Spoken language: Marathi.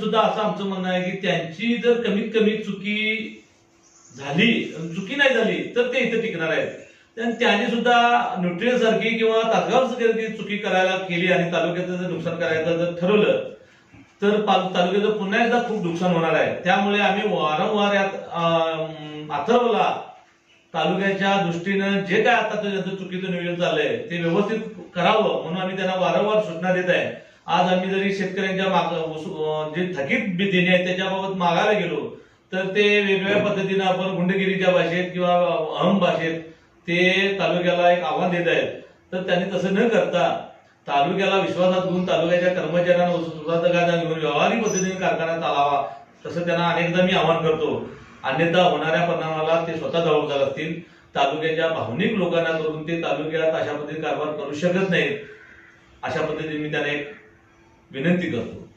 सुद्धा असं आमचं म्हणणं आहे की त्यांची जर कमीत कमी चुकी झाली चुकी नाही झाली तर ते इथे टिकणार आहेत. आणि त्यांनी सुद्धा न्यूट्रियल सारखी किंवा तासगाव सारखी चुकी करायला केली आणि तालुक्याचं जर नुकसान करायचं जर ठरवलं तर तालुक्याचं पुन्हा एकदा खूप नुकसान होणार आहे. त्यामुळे आम्ही वारंवार यात अं, अथर्वला तालुक्याच्या दृष्टीनं जे काय आता त्यांचं चुकीचं नियोजन चाललंय ते व्यवस्थित करावं म्हणून आम्ही त्यांना वारंवार सूचना देत आहे. आज आम्ही जरी शेतकऱ्यांच्या माग जे थकीत देणे आहेत त्याच्याबाबत मागायला गेलो तर ते वेगवेगळ्या पद्धतीनं आपण गुंडगिरीच्या भाषेत किंवा अहम भाषेत ते तालुक्याला एक आव्हान देत आहेत. तर त्यांनी तसं न करता तालुक्याला विश्वासात घेऊन तालुक्याच्या कर्मचाऱ्यांना सुरुवात घेऊन व्यावहारिक पद्धतीने कारखाना चालावा तसं त्यांना अनेकदा मी आवाहन करतो. अन्यथा होणाऱ्या परिणामाला ते स्वतः जबाबदार असतील. तालुक्याच्या भावनिक लोकांना करून ते तालुक्यात अशा पद्धतीने कारभार करू शकत नाहीत. अशा पद्धतीने मी त्यांना एक विनंती करतो.